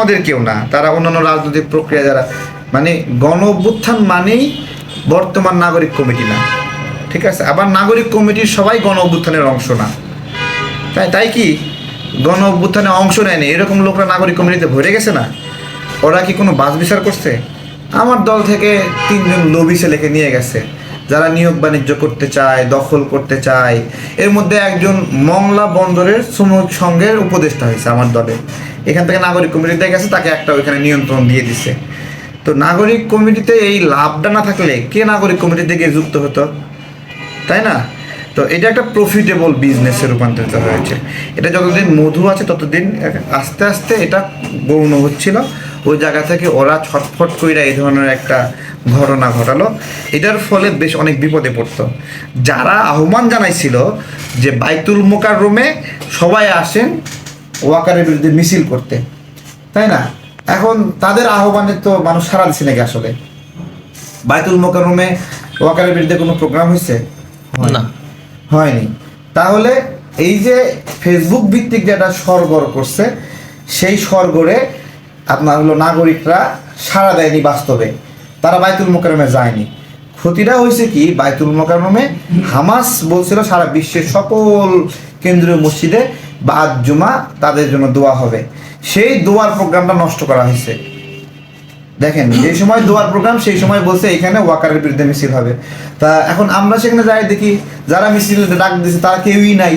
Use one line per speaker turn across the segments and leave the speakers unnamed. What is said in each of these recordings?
আমাদের কেউ না। তারা অন্যান্য রাজনৈতিক প্রক্রিয়া যারা মানে গণ অভ্যুত্থান মানেই বর্তমান নাগরিক কমিটি না। ঠিক আছে? আবার নাগরিক কমিটির সবাই গণ অভ্যুত্থানের অংশ না। তাই তাই কি? গণ অভ্যুত্থানে অংশ নেয়নি এরকম লোকরা নাগরিক কমিটিতে ভরে গেছে না? ওরা কি কোনো বাস বিচার করছে? আমার দল থেকে তিনজন লবি ছেলেকে নিয়ে গেছে। যারা নিয়োগ বাণিজ্য করতে চায়, দখল করতে চায়, এর মধ্যে একজন মংলা বন্দরের শ্রমিক সংঘের উপদেষ্টা হয়েছে আমার দলে। এখান থেকে নাগরিক কমিটিতে গেছে, তাকে একটা ওইখানে নিয়ন্ত্রণ দিয়ে দিছে। তো নাগরিক কমিটিতে এই লাভটা না থাকলে কে নাগরিক কমিটিতে গিয়ে যুক্ত হতো? তাই না? তো এটা একটা প্রফিটেবল বিজনেসে রূপান্তরিত হয়েছে। এটা যতদিন মধু আছে, ততদিন আস্তে আস্তে এটা গৌণ হচ্ছিল। ওই জায়গা থেকে ওরা ছটফট কইরা এই ধরনের একটা ঘটনা ঘটালো। এটার ফলে বেশ অনেক বিপদে পড়তো। যারা আহ্বান জানাইছিল যে বাইতুল মোকার রুমে সবাই আসেন ওয়াকারের বিরুদ্ধে মিছিল করতে। তাই না? এখন তাদের আহ্বানে তো মানুষ সারা দিচ্ছে নাকি আসলে? বাইতুল মোকাররমে ওয়াকারের বিরুদ্ধে কোনো প্রোগ্রাম হয়েছে?
না।
হয়নি। তাহলে এই যে ফেসবুক ভিত্তিক যেটা সরগর করছে সেই সরগরে আপনার হলো নাগরিকরা সাড়া দেয়নি বাস্তবে। তারা বাইতুল মোকারমে যায়নি। ক্ষতিটা হয়েছে কি? বাইতুল মোকারমে হামাস বলছিল সারা বিশ্বের সকল কেন্দ্রীয় মসজিদে বাদ জুমা তাদের জন্য দোয়া হবে। সেই দোয়ার প্রোগ্রামটা নষ্ট করা হয়েছে। দেখেন, যে সময় দোয়ার প্রোগ্রাম, সেই সময় বলছে এখানে ওয়াকারের বিরুদ্ধে মিছিল হবে। তা এখন আমরা সেখানে যাই দেখি, যারা মিছিল ডাক দিচ্ছে তারা কেউই নাই।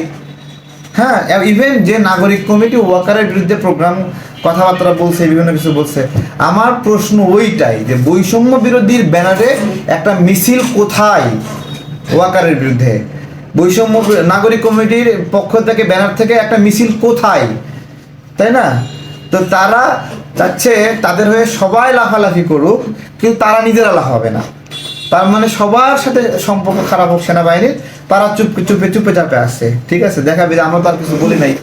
হ্যাঁ ইভেন যে নাগরিক কমিটি ওয়াকারের বিরুদ্ধে প্রোগ্রাম কথাবার্তা বলছে, বিভিন্ন কিছু বলছে। আমার প্রশ্ন ওইটাই যে বৈষম্য বিরোধীর ব্যানারে একটা মিছিল কোথায় ওয়াকারের বিরুদ্ধে? বৈষম্য নাগরিক কমিটির পক্ষ থেকে, ব্যানার থেকে একটা মিছিল কোথায়? তাই না? তো তারা চাচ্ছে তাদের হয়ে সবাই লাফালাফি করুক, কিন্তু তারা নিজেরা লাফাবে না। তার মানে সবার সাথে সম্পর্ক খারাপ হোক সেনাবাহিনীর, তারা চুপ চুপে চুপে চাপে আসছে ঠিক আছে? দেখাবে যে আমরা তো আর কিছু বলি নাই।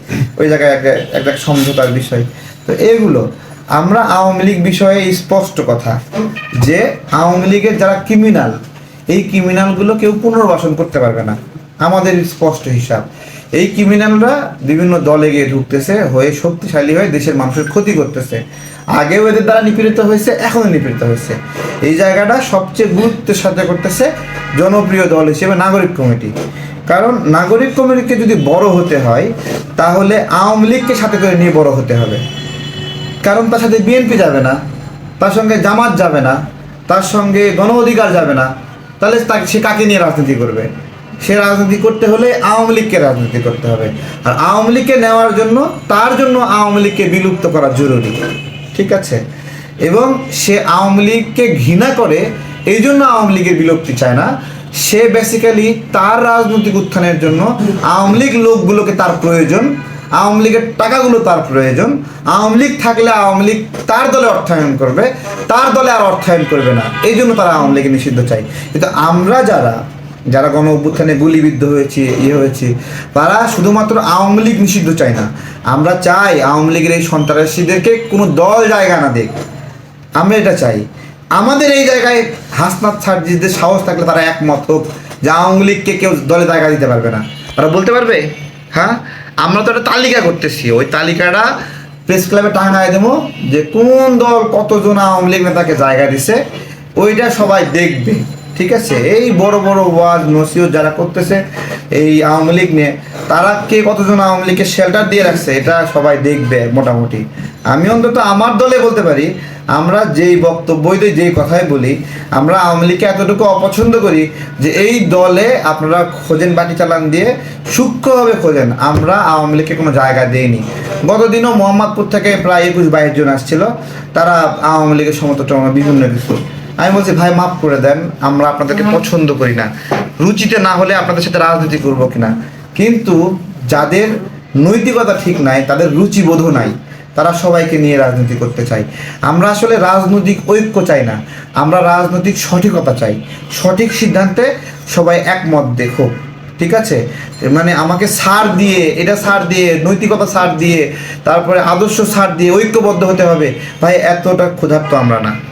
ওই জায়গায় একটা একটা সমঝোতার বিষয়। তো এগুলো আমরা আওয়ামী লীগ বিষয়ে স্পষ্ট কথা যে আওয়ামী লীগের যারা ক্রিমিনাল এই ক্রিমিনালগুলো কেউ পুনর্বাসন করতে পারবে না। আমাদের স্পষ্ট হিসাব। এই ক্রিমিনালরা বিভিন্ন দলে গিয়ে ঢুকতেছে, হয়ে শক্তিশালী হয়ে দেশের মানুষের ক্ষতি করতেছে। আগেও এদের দ্বারা নিপীড়িত হয়েছে, এখনও নিপীড়িত হয়েছে। এই জায়গাটা সবচেয়ে গুরুত্বের সাথে করতেছে জনপ্রিয় দল হিসেবে নাগরিক কমিটি। কারণ নাগরিক কমিটিকে যদি বড় হতে হয়, তাহলে আওয়ামী লীগকে সাথে করে নিয়ে বড় হতে হবে। কারণ তার সাথে বিএনপি যাবে না, তার সঙ্গে জামাত যাবে না, তার সঙ্গে গণ অধিকার যাবে না, তাহলে তাকে, সে কাকে নিয়ে রাজনীতি করবে? সে রাজনীতি করতে হলে আওয়ামী লীগকে রাজনীতি করতে হবে। আর আওয়ামী লীগকে নেওয়ার জন্য, তার জন্য আওয়ামী লীগকে বিলুপ্ত করা জরুরি। ঠিক আছে? এবং সে আওয়ামী লীগকে ঘৃণা করে, এই জন্য আওয়ামী লীগের বিলুপ্তি চায় না। সে বেসিক্যালি তার রাজনৈতিক উত্থানের জন্য আওয়ামী লীগ লোকগুলোকে তার প্রয়োজন, আওয়ামী লীগের টাকাগুলো তার প্রয়োজন। আওয়ামী লীগ থাকলে আওয়ামী লীগ তার দলে অর্থায়ন করবে, তার দলে আর অর্থায়ন করবে না। এই জন্য তারা আওয়ামী লীগের নিষিদ্ধ চাই কিন্তু আমরা যারা যারা গণ অভ্যুত্থানে গুলিবিদ্ধ হয়েছি ইয়ে হয়েছি, তারা শুধুমাত্র আওয়ামী লীগ নিষিদ্ধ চাই না। আমরা চাই আওয়ামী লীগের এই সন্ত্রাসীদেরকে কোনো দল জায়গা না দেখ আমরা এটা চাই। আমাদের এই জায়গায় হাসনাথ সার্জিদের সাহস থাকলে তারা একমত হোক যে আওয়ামী লীগকে কেউ দলে জায়গা দিতে পারবে না। তারা বলতে পারবে হ্যাঁ আমরা তো একটা তালিকা করতেছি। ওই তালিকাটা প্রেস ক্লাবে টাঙায় দেবো যে কোন দল কতজন আওয়ামী লীগ নেতাকে জায়গা দিছে, ওইটা সবাই দেখবে, ঠিক আছে? এই বড় বড় ওয়াজ নসিও যারা করতেছে এই আওয়ামী লীগ নিয়ে, তারা কে কতজন আওয়ামী লীগকে শেল্টার দিয়ে রাখছে, এটা সবাই দেখবে মোটামুটি। আমি অন্তত আমার দলে বলতে পারি আমরা যেই বক্তব্যই দিই যেই কথাই বলি আমরা আওয়ামী লীগকে এতটুকু অপছন্দ করি যে এই দলে আপনারা খোঁজেন বাটি চালান দিয়ে সূক্ষ্মভাবে খোঁজেন। আমরা আওয়ামী লীগকে কোনো জায়গা দেইনি। গতদিনও মোহাম্মদপুর থেকে প্রায় একুশ বাইশ জন আসছিল। তারা আওয়ামী লীগের সমর্থন বিভিন্ন কিছু। আমি বলছি ভাই মাফ করে দেন আমরা আপনাদেরকে পছন্দ করি না। রুচিতে না হলে আপনাদের সাথে রাজনীতি করব কিনা? কিন্তু যাদের নৈতিকতা ঠিক নাই তাদের রুচিবোধও নাই। তারা সবাইকে নিয়ে রাজনীতি করতে চাই আমরা আসলে রাজনৈতিক ঐক্য চাই না। আমরা রাজনৈতিক সঠিকতা চাই। সঠিক সিদ্ধান্তে সবাই একমত দেখো। ঠিক আছে? মানে আমাকে সার দিয়ে, এটা সার দিয়ে, নৈতিকতা সার দিয়ে, তারপরে আদর্শ সার দিয়ে ঐক্যবদ্ধ হতে হবে। ভাই, এতটা ক্ষুধার্ত আমরা না।